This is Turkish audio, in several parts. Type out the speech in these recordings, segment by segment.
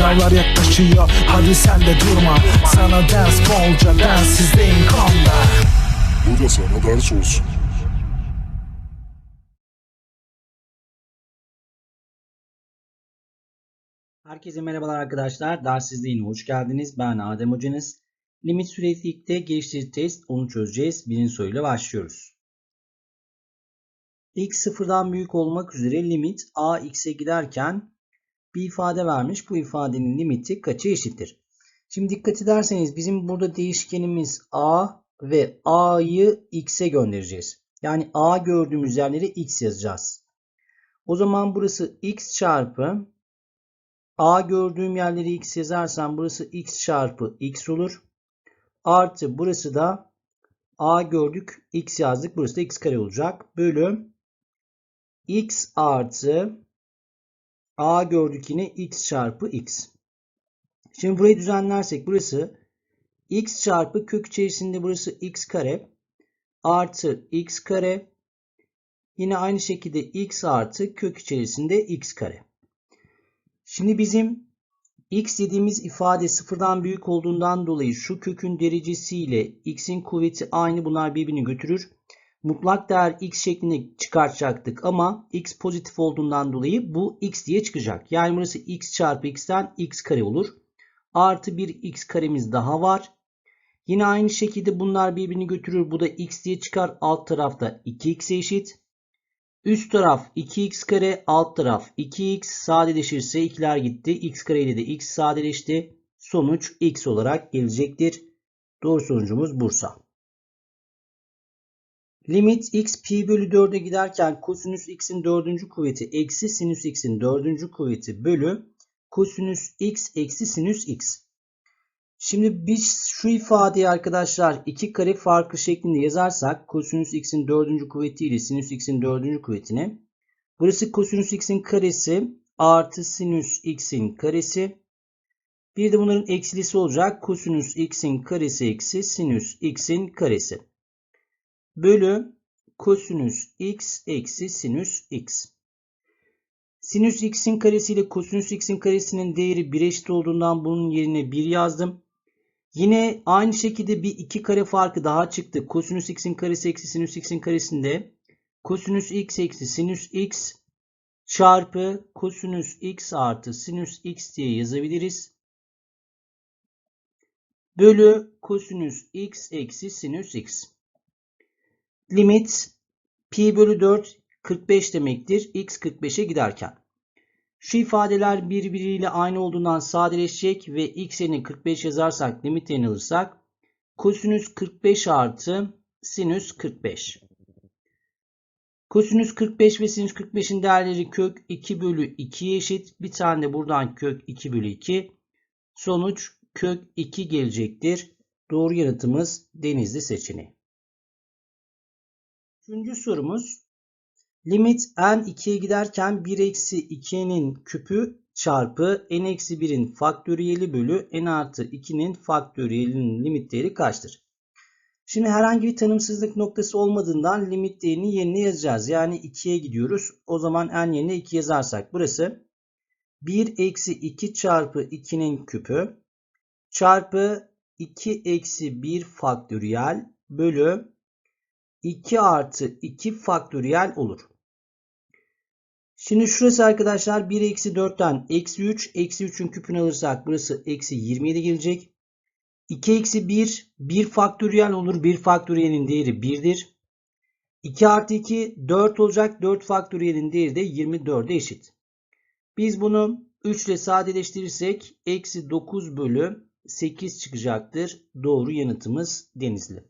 Sınavlar yaklaşıyor hadi sen de durma Sana ders bolca densizdeyim konda Bu da sana ders olsun. Herkese merhabalar arkadaşlar. Derssizliğine hoş geldiniz. Ben Adem Hocanız. Limit süreklilikte geliştirici test onu çözeceğiz. Birinci soruyla başlıyoruz. x sıfırdan büyük olmak üzere limit a x'e giderken bir ifade vermiş. Bu ifadenin limiti kaça eşittir? Şimdi dikkat ederseniz bizim burada değişkenimiz a ve a'yı x'e göndereceğiz. Yani a gördüğümüz yerlere x yazacağız. O zaman burası x çarpı A gördüğüm yerleri x yazarsam burası x çarpı x olur. Artı burası da a gördük x yazdık. Burası da x kare olacak. Bölü x artı a gördük yine x çarpı x. Şimdi burayı düzenlersek burası x çarpı kök içerisinde burası x kare artı x kare yine aynı şekilde x artı kök içerisinde x kare. Şimdi bizim x dediğimiz ifade sıfırdan büyük olduğundan dolayı şu kökün derecesiyle x'in kuvveti aynı bunlar birbirini götürür. Mutlak değer x şeklinde çıkartacaktık ama x pozitif olduğundan dolayı bu x diye çıkacak. Yani burası x çarpı x'ten x kare olur. Artı bir x karemiz daha var. Yine aynı şekilde bunlar birbirini götürür. Bu da x diye çıkar. Alt tarafta 2x'e eşit. Üst taraf 2x kare, alt taraf 2x sadeleşirse ikiler gitti. x kare ile de x sadeleşti. Sonuç x olarak gelecektir. Doğru sonucumuz Bursa. Limit x pi bölü 4'e giderken kosinüs x'in 4. kuvveti eksi sinüs x'in 4. kuvveti bölü kosinüs x eksi sinüs x. Şimdi biz şu ifadeyi arkadaşlar iki kare farklı şeklinde yazarsak kosinüs x'in dördüncü kuvveti ile sinüs x'in dördüncü kuvvetini burası kosinüs x'in karesi artı sinüs x'in karesi bir de bunların eksilisi olacak kosinüs x'in karesi eksi sinüs x'in karesi bölü kosinüs x eksi sinüs x. Sinüs x'in karesi ile kosinüs x'in karesinin değeri 1 eşit olduğundan bunun yerine 1 yazdım. Yine aynı şekilde bir iki kare farkı daha çıktı. Kosinüs x'in karesi eksi sinüs x'in karesinde kosinüs x eksi sinüs x çarpı kosinüs x artı sinüs x diye yazabiliriz. Bölü kosinüs x eksi sinüs x. Limit pi bölü 4 45 demektir. x 45'e giderken. Şu ifadeler birbiriyle aynı olduğundan sadeleşecek ve x yerine 45 yazarsak limit yerini alırsak kosinüs 45 artı sinüs 45. Kosinüs 45 ve sinüs 45'in değerleri kök 2 bölü 2'ye eşit. Bir tane de buradan kök 2 bölü 2. Sonuç kök 2 gelecektir. Doğru yanıtımız denizli seçeneği. Üçüncü sorumuz Limit n 2'ye giderken 1 eksi 2'nin küpü çarpı n eksi 1'in faktöriyeli bölü n artı 2'nin faktöriyelinin limit değeri kaçtır? Şimdi herhangi bir tanımsızlık noktası olmadığından limit değerini yerine yazacağız. Yani 2'ye gidiyoruz. O zaman n yerine 2 yazarsak burası 1 eksi 2 çarpı 2'nin küpü çarpı 2 eksi 1 faktöriyel bölü 2 artı 2 faktöriyel olur. Şimdi şurası arkadaşlar 1 eksi 4'ten eksi 3. Eksi 3'ün küpünü alırsak burası eksi 27 gelecek. 2 eksi 1 1 faktöriyel olur. 1 faktöriyelin değeri 1'dir. 2 artı 2 4 olacak. 4 faktöriyelin değeri de 24'e eşit. Biz bunu 3 ile sadeleştirirsek eksi 9 bölü 8 çıkacaktır. Doğru yanıtımız denizli.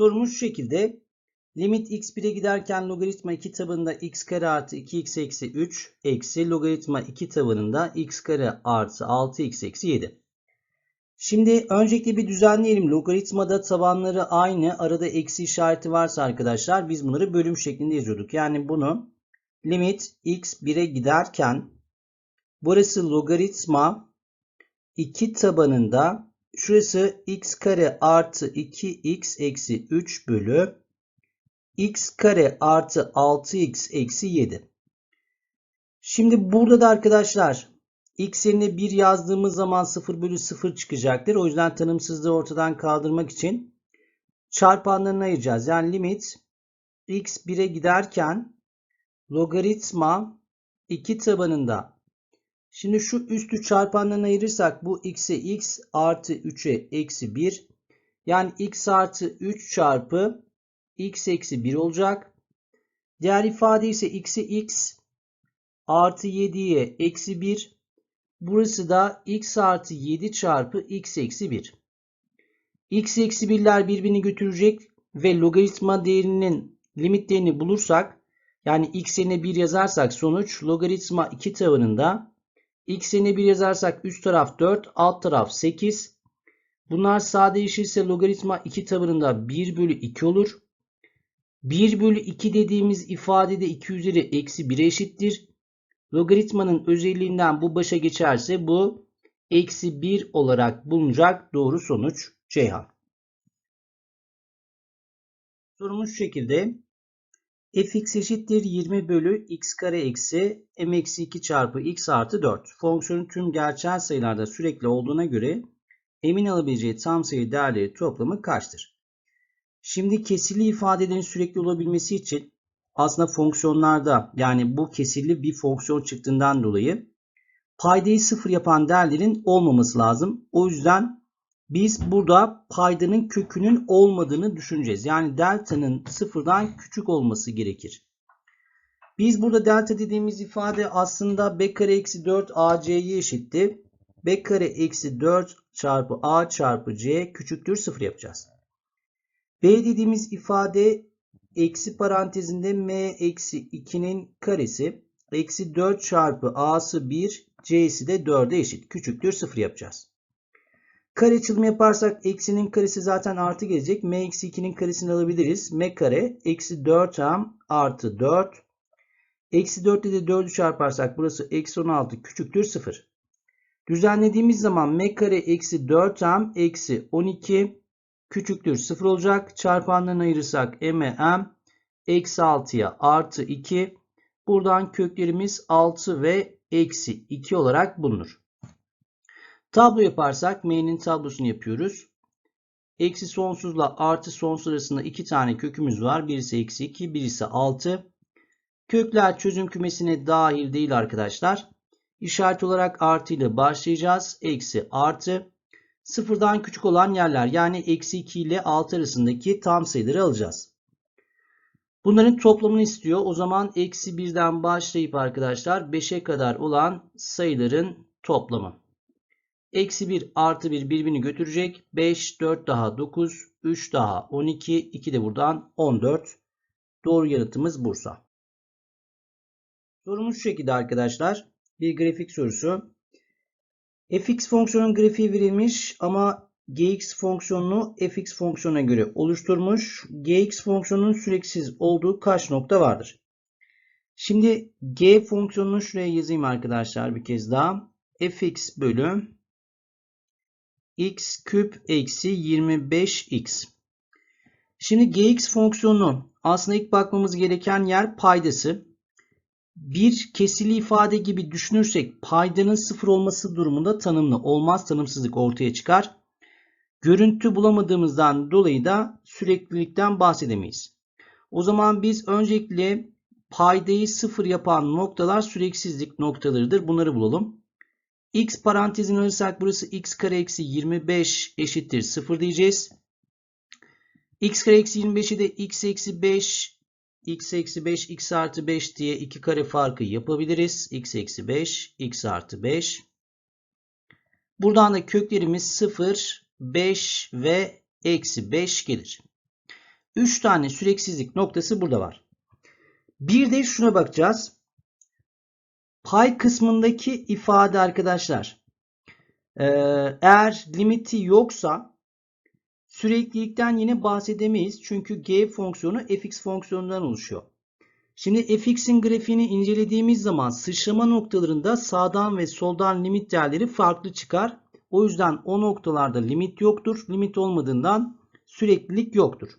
Sorumuz şu şekilde. Limit x1'e giderken logaritma 2 tabanında x kare artı 2x eksi 3 eksi logaritma 2 tabanında x kare artı 6x eksi 7. Şimdi öncelikle bir düzenleyelim. Logaritmada tabanları aynı. Arada eksi işareti varsa arkadaşlar biz bunları bölüm şeklinde yazıyorduk. Yani bunu limit x 1'e giderken burası logaritma 2 tabanında şurası x kare artı 2x eksi 3 bölü x kare artı 6x eksi 7. Şimdi burada da arkadaşlar x yerine 1 yazdığımız zaman 0 bölü 0 çıkacaktır. O yüzden tanımsızlığı ortadan kaldırmak için çarpanlarını ayıracağız. Yani limit x 1'e giderken logaritma 2 tabanında. Şimdi şu üstü çarpanlarını ayırırsak bu x'e x artı 3'e eksi 1. Yani x artı 3 çarpı x eksi 1 olacak. Diğer ifade ise x'e x artı 7'ye eksi 1. Burası da x artı 7 çarpı x eksi 1. x eksi 1'ler birbirini götürecek ve logaritma değerinin limitlerini bulursak yani x yerine 1 yazarsak sonuç logaritma 2 tabanında x yerine 1 yazarsak üst taraf 4 alt taraf 8. Bunlar sadeleşirse logaritma 2 tabanında 1 bölü 2 olur. 1 bölü 2 dediğimiz ifadede 2 üzeri eksi 1'e eşittir. Logaritmanın özelliğinden bu başa geçerse bu eksi 1 olarak bulunacak doğru sonuç Ceyhan. Sorumuz şu şekilde. Fx eşittir 20 bölü x kare eksi m eksi 2 çarpı x artı 4. Fonksiyonun tüm gerçel sayılarda sürekli olduğuna göre m'in alabileceği tam sayı değerleri toplamı kaçtır? Şimdi kesirli ifadelerin sürekli olabilmesi için aslında fonksiyonlarda yani bu kesirli bir fonksiyon çıktığından dolayı paydayı sıfır yapan değerlerin olmaması lazım. O yüzden biz burada paydanın kökünün olmadığını düşüneceğiz. Yani delta'nın sıfırdan küçük olması gerekir. Biz burada delta dediğimiz ifade aslında b kare eksi 4 ac'ye eşitti. b kare eksi 4 çarpı a çarpı c küçüktür 0 yapacağız. b dediğimiz ifade eksi parantezinde m eksi 2'nin karesi eksi 4 çarpı a'sı 1 c'si de 4'e eşit. Küçüktür 0 yapacağız. Kare açılımı yaparsak eksinin karesi zaten artı gelecek. m eksi 2'nin karesini alabiliriz. m kare eksi 4m artı 4. Eksi 4 ile de 4'ü çarparsak burası eksi 16 küçüktür 0. Düzenlediğimiz zaman m kare eksi 4m eksi 12 küçüktür 0 olacak. Çarpanlarını ayırırsak m'e m eksi 6'ya artı 2. Buradan köklerimiz 6 ve eksi 2 olarak bulunur. Tablo yaparsak m'nin tablosunu yapıyoruz. Eksi sonsuzla artı sonsuz arasında iki tane kökümüz var. Birisi eksi 2, birisi 6. Kökler çözüm kümesine dahil değil arkadaşlar. İşaret olarak artı ile başlayacağız. Eksi artı. Sıfırdan küçük olan yerler yani eksi 2 ile 6 arasındaki tam sayıları alacağız. Bunların toplamını istiyor. O zaman eksi 1'den başlayıp arkadaşlar 5'e kadar olan sayıların toplamı. Eksi 1 artı 1 birbirini götürecek. 5, 4 daha 9, 3 daha 12, 2 de buradan 14. Doğru yanıtımız Bursa. Sorumuz şu şekilde arkadaşlar. Bir grafik sorusu. fx fonksiyonun grafiği verilmiş ama gx fonksiyonunu fx fonksiyonuna göre oluşturmuş. gx fonksiyonunun süreksiz olduğu kaç nokta vardır? Şimdi g fonksiyonunu şuraya yazayım arkadaşlar bir kez daha. fx bölü x küp eksi 25x. Şimdi gx fonksiyonu aslında ilk bakmamız gereken yer paydası. Bir kesili ifade gibi düşünürsek paydanın sıfır olması durumunda tanımlı olmaz tanımsızlık ortaya çıkar. Görüntü bulamadığımızdan dolayı da süreklilikten bahsedemeyiz. O zaman biz öncelikle paydayı sıfır yapan noktalar süreksizlik noktalarıdır. Bunları bulalım. X parantezini alırsak burası x kare eksi 25 eşittir 0 diyeceğiz. x kare eksi 25'i de x eksi 5 x eksi 5 x artı 5 diye iki kare farkı yapabiliriz. x eksi 5 x artı 5. Buradan da köklerimiz 0, 5 ve eksi 5 gelir. 3 tane süreksizlik noktası burada var. Bir de şuna bakacağız. Pay kısmındaki ifade arkadaşlar. Eğer limiti yoksa süreklilikten yine bahsedemeyiz. Çünkü g fonksiyonu fx fonksiyonundan oluşuyor. Şimdi fx'in grafiğini incelediğimiz zaman sıçrama noktalarında sağdan ve soldan limit değerleri farklı çıkar. O yüzden o noktalarda limit yoktur. Limit olmadığından süreklilik yoktur.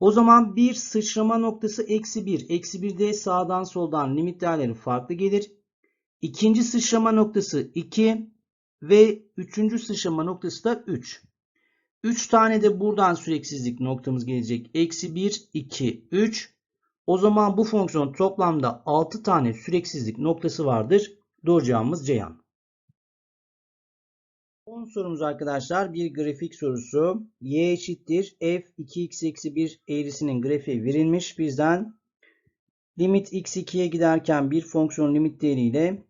O zaman bir sıçrama noktası eksi 1. Eksi 1'de sağdan soldan limit değerleri farklı gelir. İkinci sıçrama noktası 2 ve üçüncü sıçrama noktası da 3. 3 tane de buradan süreksizlik noktamız gelecek. Eksi 1, 2, 3. O zaman bu fonksiyon toplamda 6 tane süreksizlik noktası vardır. Doğru cevabımız Ceyhan. Son sorumuz arkadaşlar bir grafik sorusu. Y eşittir f 2x eksi 1 eğrisinin grafiği verilmiş. Bizden limit x 2'ye giderken bir fonksiyon limit değeriyle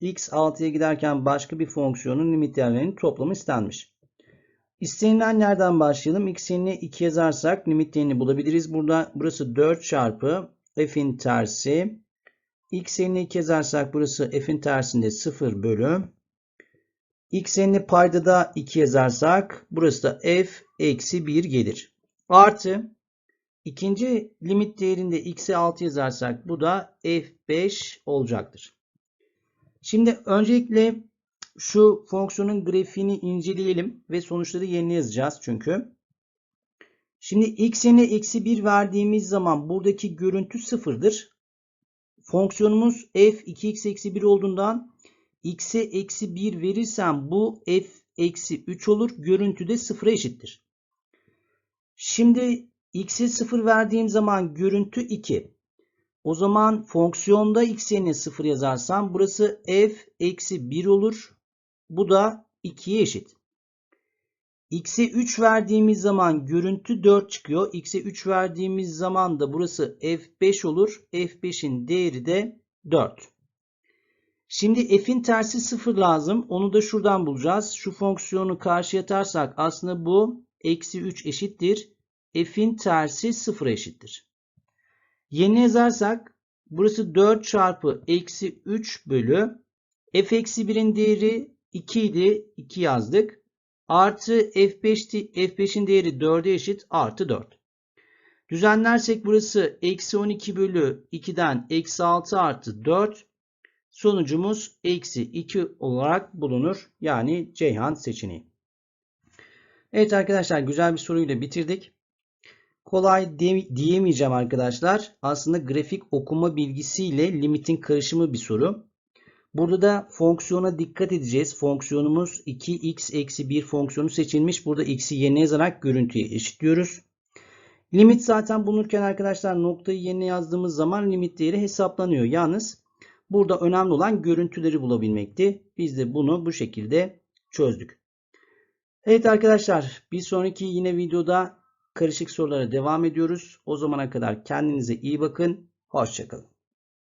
x 6'ya giderken başka bir fonksiyonun limit değerlerinin toplamı istenmiş. İstenilen nereden başlayalım? X yerine 2 yazarsak limit değerini bulabiliriz. Burada burası 4 çarpı f'in tersi. X yerine 2 yazarsak burası f'in tersinde 0 bölü. X yerine payda da 2 yazarsak burası da f eksi 1 gelir. Artı ikinci limit değerinde x'e 6 yazarsak bu da f5 olacaktır. Şimdi öncelikle şu fonksiyonun grafiğini inceleyelim ve sonuçları yerine yazacağız çünkü. Şimdi x yerine eksi 1 verdiğimiz zaman buradaki görüntü sıfırdır. Fonksiyonumuz f 2x eksi 1 olduğundan x'e eksi 1 verirsem bu f eksi 3 olur. Görüntü de sıfıra eşittir. Şimdi x'e 0 verdiğim zaman görüntü 2. O zaman fonksiyonda x yerine 0 yazarsam burası f eksi 1 olur. Bu da 2'ye eşit. X'e 3 verdiğimiz zaman görüntü 4 çıkıyor. X'e 3 verdiğimiz zaman da burası F5 olur. F5'in değeri de 4. Şimdi F'in tersi 0 lazım. Onu da şuradan bulacağız. Şu fonksiyonu karşıya atarsak aslında bu eksi 3 eşittir. F'in tersi 0 eşittir. Yeni yazarsak burası 4 çarpı eksi 3 bölü f eksi 1'in değeri 2 idi. 2 yazdık. Artı F5, F5'in değeri 4'e eşit. Artı 4. Düzenlersek burası eksi 12 bölü 2'den eksi 6 artı 4. Sonucumuz eksi 2 olarak bulunur. Yani Ceyhan seçeneği. Evet arkadaşlar güzel bir soruyla bitirdik. Kolay diyemeyeceğim arkadaşlar. Aslında grafik okuma bilgisiyle limitin karışımı bir soru. Burada da fonksiyona dikkat edeceğiz. Fonksiyonumuz 2x eksi 1 fonksiyonu seçilmiş. Burada x'i yerine yazarak görüntüye eşitliyoruz. Limit zaten bulunurken arkadaşlar noktayı yerine yazdığımız zaman limit değeri hesaplanıyor. Yalnız burada önemli olan görüntüleri bulabilmekti. Biz de bunu bu şekilde çözdük. Evet arkadaşlar bir sonraki yine videoda karışık sorulara devam ediyoruz. O zamana kadar kendinize iyi bakın. Hoşçakalın.